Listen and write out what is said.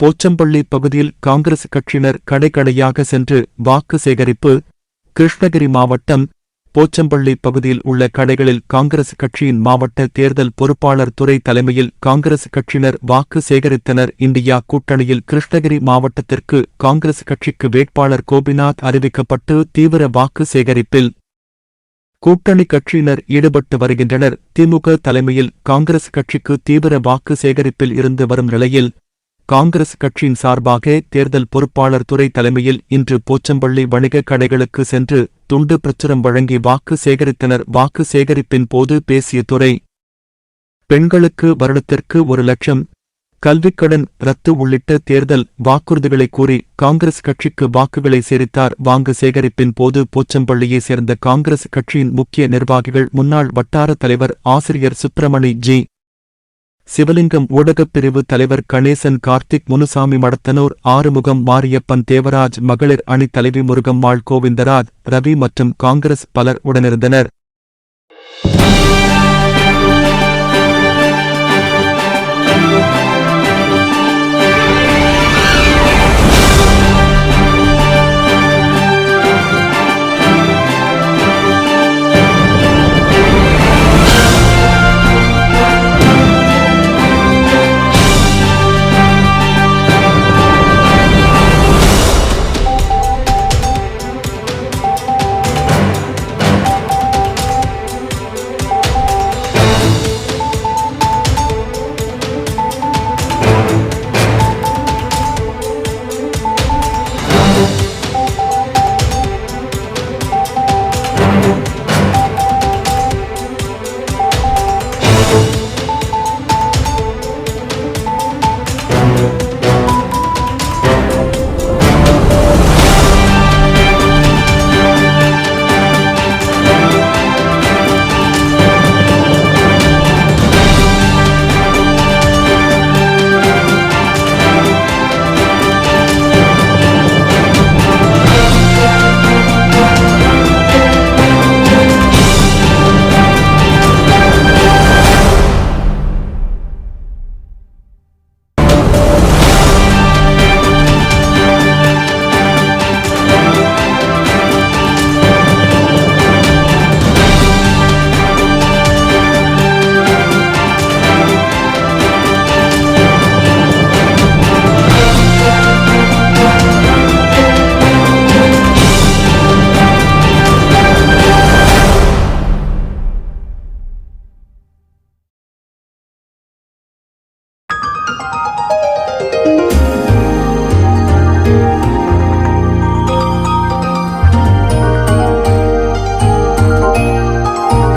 போச்சம்பள்ளி பகுதியில் காங்கிரஸ் கட்சியினர் கடைக்கடையாக சென்று வாக்கு சேகரிப்பு கிருஷ்ணகிரி மாவட்டம் போச்சம்பள்ளி பகுதியில் உள்ள கடைகளில் காங்கிரஸ் கட்சியின் மாவட்ட தேர்தல் பொறுப்பாளர் துறை தலைமையில் காங்கிரஸ் கட்சியினர் வாக்கு சேகரித்தனர். இந்தியா கூட்டணியில் கிருஷ்ணகிரி மாவட்டத்திற்கு காங்கிரஸ் கட்சிக்கு வேட்பாளர் கோபிநாத் அறிவிக்கப்பட்டு தீவிர வாக்கு சேகரிப்பில் கூட்டணி கட்சியினர் ஈடுபட்டு வருகின்றனர். திமுக தலைமையில் காங்கிரஸ் கட்சிக்கு தீவிர வாக்கு சேகரிப்பில் இருந்து வரும் நிலையில் காங்கிரஸ் கட்சியின் சார்பாக தேர்தல் பொறுப்பாளர் துறை தலைமையில் இன்று போச்சம்பள்ளி வணிக கடைகளுக்கு சென்று துண்டு பிரச்சுரம் வழங்கி வாக்கு சேகரித்தனர். வாக்கு சேகரிப்பின் போது பேசிய துறை பெண்களுக்கு வருடத்திற்கு ஒரு லட்சம் கல்விக்கடன் ரத்து உள்ளிட்ட தேர்தல் வாக்குறுதிகளை கூறி காங்கிரஸ் கட்சிக்கு வாக்குகளை சேரித்தார் வாங்கு சேகரிப்பின் போது போச்சம்பள்ளியை சேர்ந்த காங்கிரஸ் கட்சியின் முக்கிய நிர்வாகிகள் முன்னாள் வட்டார தலைவர் ஆசிரியர் சுப்பிரமணி ஜி. சிவலிங்கம் ஊடகப் பிரிவு தலைவர் கணேசன் கார்த்திக் முனுசாமி மடத்தனூர் ஆறுமுகம் மாரியப்பன் தேவராஜ் மகளிர் அணி தலைவி முருகம்மாள் கோவிந்தராஜ் ரவி மற்றும் காங்கிரஸ் பலர் உடனிருந்தனர்.